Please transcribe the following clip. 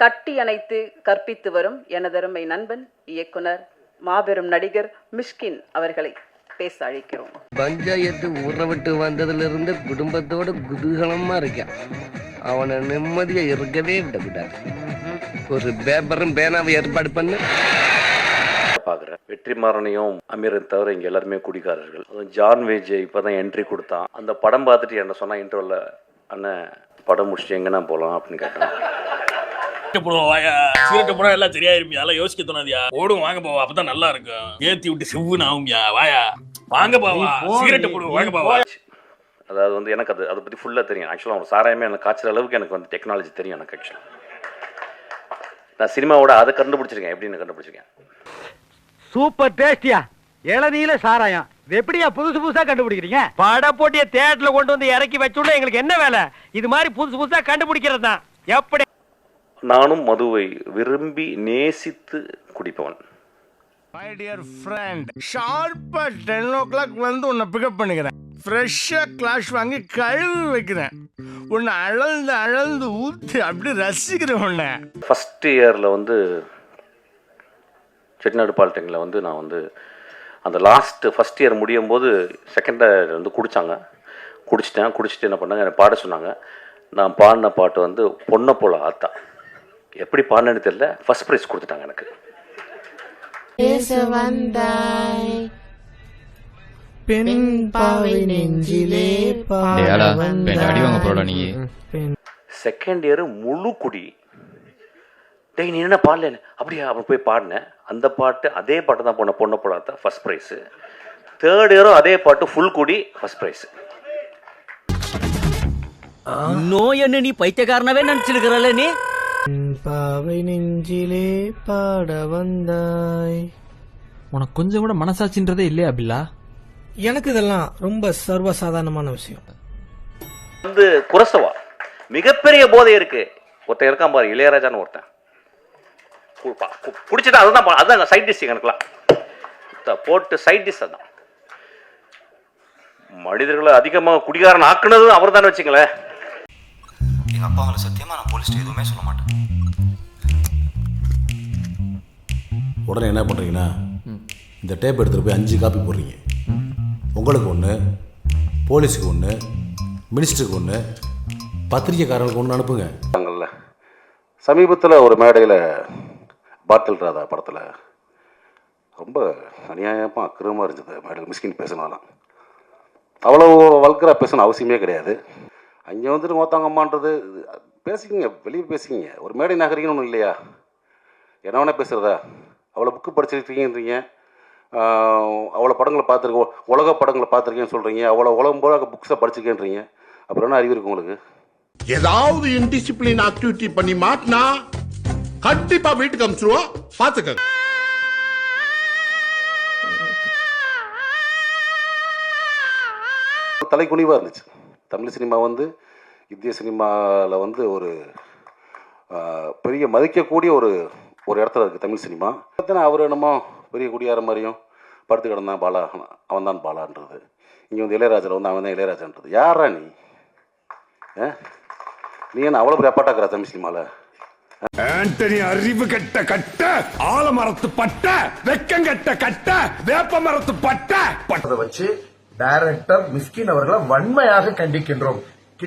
கட்டி அணைத்து கற்பித்து வரும் எனதருமை நண்பன் இயக்குனர் மாபெரும் நடிகர் மிஷ்கின் அவர்களை பேச அழைக்கிறோம். பஞ்சாயத்து ஊற விட்டு வந்ததுல இருந்து குடும்பத்தோட குதூகலமா இருக்கான். அவனை நிம்மதியா இருக்கவே விடக்கூடாது. ஒரு பேப்பரும் பேனாவை ஏற்பாடு பண்ணு. பார்க்குறேன். வெற்றிமாறனையும் அமீரன் தவிர இங்கே எல்லாருமே குடிக்காரர்கள் அதுவும் ஜான் வேஜ் இப்போ தான் என்ட்ரி கொடுத்தான். அந்த படம் பார்த்துட்டு என்ன சொன்னா இன்டர்வல்ல அண்ணன் படம் முடிச்சுட்டு எங்கே நான் போகலாம் அப்படின்னு கேட்டேன். சிகரெட் போனா எல்லாம் சரியாயிருமியா எல்லாம் யோசிக்க தோணாதியா? ஓடும் வாங்க போவா. அப்பதான் நல்லா இருக்கும். ஏத்தி விட்டு செவ்வுன்னு ஆகும்யா? வாயா. வாங்க போவா. சிகரெட் போடுவோம் வாங்க போவா. அதாவது வந்து எனக்கு அது அதை பற்றி ஃபுல்லாக தெரியும். ஆக்சுவலாக அவங்க சாராயமே எனக்கு காய்ச்சற அளவுக்கு எனக்கு வந்து டெக்னாலஜி தெரியும் எனக்கு ஆக்சுவலாக நான் சினிமாவோட அதை கண்டுபிடிச்சிருக்கேன். எப்படின்னு கண்டுபிடிச்சிருக்கேன்? சூப்பர் டேஸ்டியா இளநீல சாராயம். இது எப்படியா புதுசு புதுசா கண்டுபிடிக்கிறீங்க? பட போட்டிய தேட்டர்ல கொண்டு வந்து இறக்கி வச்சுள்ள எங்களுக்கு என்ன வேலை? இது மாதிரி புதுசு புதுசா கண்டுபிடிக்கிறது தான் எப்படி? நானும் மதுவை விரும்பி நேசித்து குடிப்பவன். மை டியர் ஃப்ரெண்ட் ஷார்ப்பா டென் ஓ கிளாக் வந்து உன்னை பிக்கப் பண்ணிக்கிறேன். ஃப்ரெஷ்ஷாக கிளாஷ் வாங்கி கழுவி வைக்கிறேன். உன்னை அழந்து அழந்து ஊற்றி அப்படி ரசிக்கிறேன் உன்னை. ஃபஸ்ட் இயரில் வந்து செட்டிநாடு பாலிடெக்னில் வந்து நான் வந்து அந்த லாஸ்ட் ஃபஸ்ட் இயர் முடியும் போது செகண்ட் இயர் வந்து குடித்தாங்க குடிச்சிட்டேன். குடிச்சிட்டு என்ன பண்ணாங்க? என்னை பாட சொன்னாங்க. நான் பாடின பாட்டு வந்து பொண்ணை போல ஆத்தா. எப்படி பாடினேன்னு தெரியல. ஃபஸ்ட் ப்ரைஸ் கொடுத்துட்டாங்க எனக்கு. பேச வந்தாய். பெண் பாவை நெஞ்சிலே அடி வாங்க போறடா நீ. செகண்ட் இயர் முழு குடி. டேய் நீ என்ன பாடல? அப்படியா அவன் போய் பாடினேன். அந்த பாட்டு அதே பாட்டு தான் போன பொண்ணை போலாத்தா ஃபஸ்ட் ப்ரைஸு தேர்ட் இயரும் அதே பாட்டு ஃபுல் குடி ஃபஸ்ட் ப்ரைஸ் நோய் என்ன நீ பைத்தியக்காரனவே நினைச்சிருக்கிறல்ல நீ? பாவை நெஞ்சிலே பாட வந்தாய். உனக்கு கொஞ்சம் கூட மனசாட்சின்றதே இல்லையா பில்லா? எனக்கு இதெல்லாம் ரொம்ப சர்வசாதாரணமான விஷயம். வந்து குரசவா? மிகப்பெரிய போதை இருக்கு. ஒருத்தன் இருக்கான் பாரு இளையராஜான்னு ஒருத்தன். கு- பா- கு- குடிச்சிட்டா அதுதான் அதுதான் சைட் டிஷ் எனக்குலாம் த- போட்டு சைட் டிஷ் அதான். மனிதர்களை அதிகமாக குடிகாரன் ஆக்குனதும் அவர் தானே வச்சுங்களேன் எங்கள் அப்பா அவங்கள சத்தியமாக நான் போலீஸ்ட்டு எதுவுமே சொல்ல மாட்டேன். உடனே என்ன பண்ணுறீங்கன்னா இந்த டேப் எடுத்துகிட்டு போய் அஞ்சு காப்பி போடுறீங்க. உங்களுக்கு ஒன்று போலீஸுக்கு ஒன்று மினிஸ்டருக்கு ஒன்று பத்திரிக்கைக்காரங்களுக்கு ஒன்று அனுப்புங்க. இருக்காங்கல்ல சமீபத்தில் ஒரு மேடையில் பாட்டில் ராதா படத்தில் ரொம்ப அநியாயமாக அக்கிரமாக இருந்தது. மேடையில் மிஸ்கின் பேசினாலாம் அவ்வளோ வல்கரா பேசணும் அவசியமே கிடையாது. அங்கே வந்துட்டு மொத்தங்கம்மான்றது பேசிக்கிங்க வெளியே பேசிக்கிங்க. ஒரு மேடை நகரிங்கன்னு ஒன்றும் இல்லையா? என்ன வேணால் பேசுகிறதா அவ்வளோ புக்கு படிச்சிருக்கீங்கன்றீங்க. அவ்வளோ படங்களை பார்த்துருக்கோம் உலக படங்களை பார்த்துருக்கேன்னு சொல்கிறீங்க அவ்வளோ உலகம் போல புக்ஸை படிச்சிருக்கேன்றீங்க. அப்புறம் என்ன அறிவு இருக்கு உங்களுக்கு? ஏதாவது இன்டிசிப்ளின் ஆக்டிவிட்டி பண்ணி மாட்டினா கண்டிப்பா வீட்டுக்கு அமிச்சிருவோம் பாத்துக்க தலைக்குனிவாக இருந்துச்சு. தமிழ் சினிமா வந்து இந்திய சினிமாவில் வந்து ஒரு பெரிய மதிக்கக்கூடிய ஒரு ஒரு இடத்துல இருக்குது தமிழ் சினிமா. பார்த்தீங்கன்னா அவர் என்னமோ பெரிய குடியார மாதிரியும் படுத்து கிடந்தான் பாலா அவன் தான் பாலான்றது. இங்கே வந்து இளையராஜாவில் வந்து அவன் தான் இளையராஜான்றது. யாரா நீ? நீ என்ன அவ்வளோ பெரிய அப்பாட்டாக்குறா தமிழ் சினிமாவில் ஆண்டனி அறிவு கட்ட கட்ட ஆலமரத்து பட்ட வெக்கங்கட்ட கட்ட வேப்ப மரத்து பட்ட. அதை வச்சு டைரக்டர் மிஸ்கின் அவர்களை வன்மையாக கண்டிக்கின்றோம்.